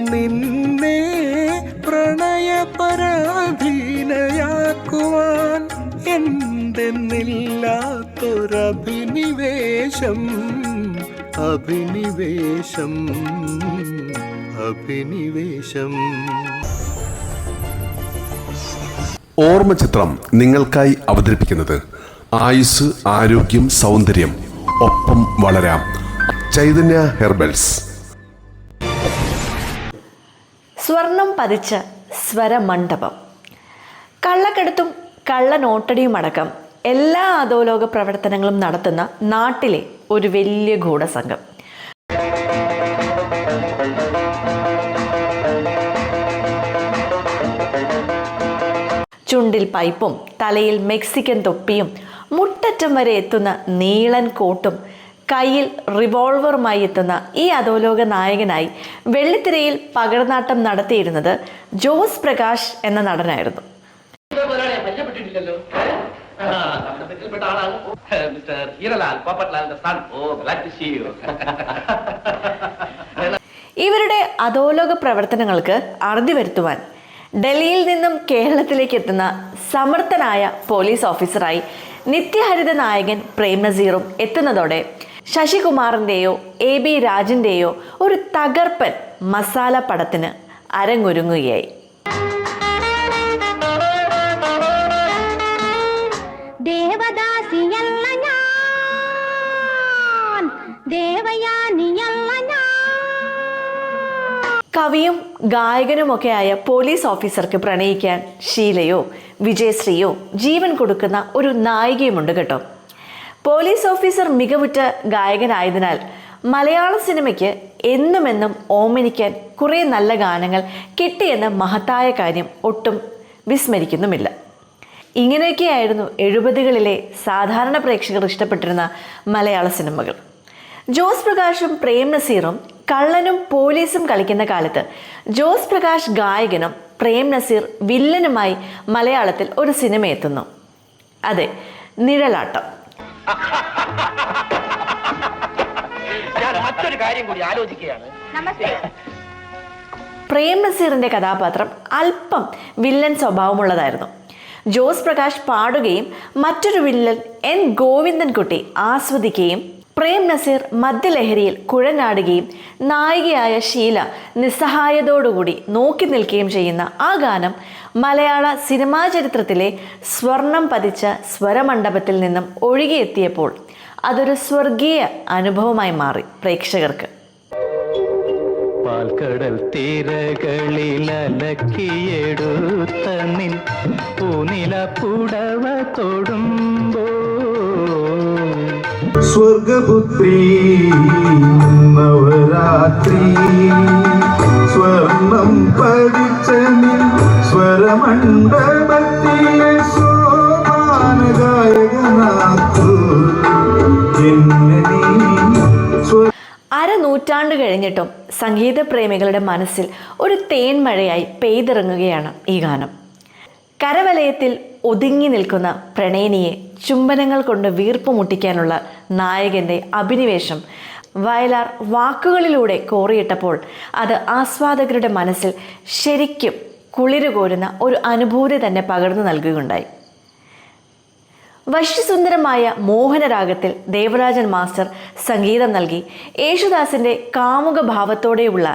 നിന്നെ പ്രണയപരാധീനയാക്കുവാൻ എന്തെന്നില്ലാത്തൊരഭിനിവേശം അഭിനിവേശം അഭിനിവേശം. ഓർമ്മ ചിത്രം നിങ്ങൾക്കായി അവതരിപ്പിക്കുന്നത് ആയുസ് ആരോഗ്യം സൗന്ദര്യം ഒപ്പം വളരാം ചൈതന്യ ഹെർബൽസ്. പതിച്ച സ്വരമണ്ഡപം. കള്ളക്കെടുത്തും കള്ളനോട്ടടിയും അടക്കം എല്ലാ അധോലോക പ്രവർത്തനങ്ങളും നടത്തുന്ന നാട്ടിലെ ഒരു വലിയ ഗൂഢസംഘം. ചുണ്ടിൽ പൈപ്പും തലയിൽ മെക്സിക്കൻ തൊപ്പിയും മുട്ടറ്റം വരെ എത്തുന്ന നീളൻ കോട്ടും കയ്യിൽ റിവോൾവറുമായി എത്തുന്ന ഈ അധോലോക നായകനായി വെള്ളിത്തിരയിൽ പകർനാട്ടം നടത്തിയിരുന്നത് ജോസ് പ്രകാശ് എന്ന നടനായിരുന്നു. ഇവരുടെ അധോലോക പ്രവർത്തനങ്ങൾക്ക് അറുതി വരുത്തുവാൻ ഡൽഹിയിൽ നിന്നും കേരളത്തിലേക്ക് എത്തുന്ന സമർത്ഥനായ പോലീസ് ഓഫീസറായി നിത്യഹരിത നായകൻ പ്രേം നസീറും എത്തുന്നതോടെ ശശികുമാറിന്റെയോ എ ബി രാജിന്റെയോ ഒരു തകർപ്പൻ മസാല പടത്തിന് അരങ്ങൊരുങ്ങുകയായി. ദേവദാസിയല്ല ഞാൻ ദേവയാനിയല്ല ഞാൻ. കവിയും ഗായകനുമൊക്കെയായ പോലീസ് ഓഫീസർക്ക് പ്രണയിക്കാൻ ഷീലയോ വിജയശ്രീയോ ജീവൻ കൊടുക്കുന്ന ഒരു നായികയുമുണ്ട് കേട്ടോ. പോലീസ് ഓഫീസർ മികവുറ്റ ഗായകനായതിനാൽ മലയാള സിനിമയ്ക്ക് എന്നുമെന്നും ഓമനിക്കാൻ കുറേ നല്ല ഗാനങ്ങൾ കിട്ടിയെന്ന മഹത്തായ കാര്യം ഒട്ടും വിസ്മരിക്കുന്നുമില്ല. ഇങ്ങനെയൊക്കെയായിരുന്നു എഴുപതുകളിലെ സാധാരണ പ്രേക്ഷകർ ഇഷ്ടപ്പെട്ടിരുന്ന മലയാള സിനിമകൾ. ജോസ് പ്രകാശും പ്രേം നസീറും കള്ളനും പോലീസും കളിക്കുന്ന കാലത്ത് ജോസ് പ്രകാശ് ഗായകനും പ്രേം നസീർ വില്ലനുമായി മലയാളത്തിൽ ഒരു സിനിമ എത്തുന്നു അതെ നിഴലാട്ടം. ഞാൻ മറ്റൊരു കാര്യം കൂടി ആലോചിക്കുകയാണ്. നമസ്തേ. പ്രേം നസീറിന്റെ കഥാപാത്രം അല്പം വില്ലൻ സ്വഭാവമുള്ളതായിരുന്നു. ജോസ് പ്രകാശ് പാടുകയും മറ്റൊരു വില്ലൻ എൻ ഗോവിന്ദൻകുട്ടി ആസ്വദിക്കുകയും പ്രേം നസീർ മദ്യലഹരിയിൽ കുഴനാടുകയും നായികയായ ഷീല നിസ്സഹായതോടുകൂടി നോക്കി നിൽക്കുകയും ചെയ്യുന്ന ആ ഗാനം മലയാള സിനിമാ ചരിത്രത്തിലെ സ്വർണം പതിച്ച സ്വരമണ്ഡപത്തിൽ നിന്നും ഒഴുകിയെത്തിയപ്പോൾ അതൊരു സ്വർഗീയ അനുഭവമായി മാറി പ്രേക്ഷകർക്ക്. പാൽക്കടൽ തീരകളിൽ അലക്കിയെടുത്ത നിൻ പൂനില പുടവ തൊടുമ്പോ സ്വർഗപുത്രി നവരാത്രി സ്വർണം പതിച്ച നിൻ നീ അരനൂറ്റാണ്ട് കഴിഞ്ഞിട്ടും സംഗീത പ്രേമികളുടെ മനസ്സിൽ ഒരു തേൻമഴയായി പെയ്തിറങ്ങുകയാണ് ഈ ഗാനം. കരവലയത്തിൽ ഒതുങ്ങി നിൽക്കുന്ന പ്രണയിനിയെ ചുംബനങ്ങൾ കൊണ്ട് വീർപ്പ് മുട്ടിക്കാനുള്ള നായകന്റെ അഭിനിവേശം വയലാർ വാക്കുകളിലൂടെ കോറിയിട്ടപ്പോൾ അത് ആസ്വാദകരുടെ മനസ്സിൽ ശരിക്കും കുളിരുകോരുന്ന ഒരു അനുഭൂതി തന്നെ പകർന്നു നൽകുകയുണ്ടായി. വശ്യസുന്ദരമായ മോഹനരാഗത്തിൽ ദേവരാജൻ മാസ്റ്റർ സംഗീതം നൽകി യേശുദാസിന്റെ കാമുക ഭാവത്തോടെയുള്ള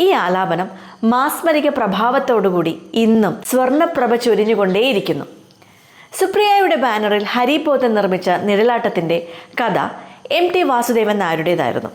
ഈ ആലാപനം മാസ്മരിക പ്രഭാവത്തോടുകൂടി ഇന്നും സ്വർണപ്രഭ ചൊരിഞ്ഞുകൊണ്ടേയിരിക്കുന്നു. സുപ്രിയയുടെ ബാനറിൽ ഹരിപോത്തൻ നിർമ്മിച്ച നിഴലാട്ടത്തിന്റെ കഥ എം ടി വാസുദേവൻ നായരുടേതായിരുന്നു.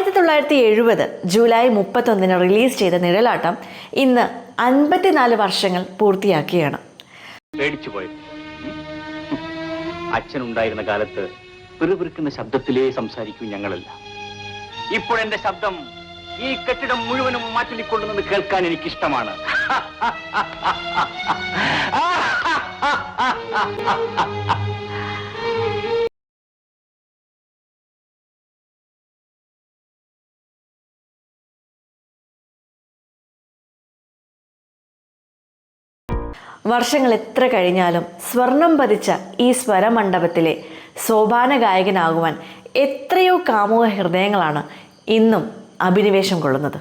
ആയിരത്തി തൊള്ളായിരത്തി എഴുപത് ജൂലൈ മുപ്പത്തൊന്നിന് റിലീസ് ചെയ്ത നിഴലാട്ടം ഇന്ന് അൻപത്തിനാല് വർഷങ്ങൾ പൂർത്തിയാക്കിയാണ്. അച്ഛനുണ്ടായിരുന്ന കാലത്ത് പിറുപിറുക്കുന്ന ശബ്ദത്തിലേ സംസാരിക്കൂ ഞങ്ങളല്ല. ഇപ്പോഴെന്റെ ശബ്ദം ഈ കെട്ടിടം മുഴുവനും മാറ്റിക്കൊള്ളുന്നത് കേൾക്കാൻ എനിക്കിഷ്ടമാണ്. വർഷങ്ങൾ എത്ര കഴിഞ്ഞാലും സ്വർണം പതിച്ച ഈ സ്വരമണ്ഡപത്തിലെ സോപാന ഗായകനാകുവാൻ എത്രയോ കാമുക ഹൃദയങ്ങളാണ് ഇന്നും അഭിനിവേശം കൊള്ളുന്നത്.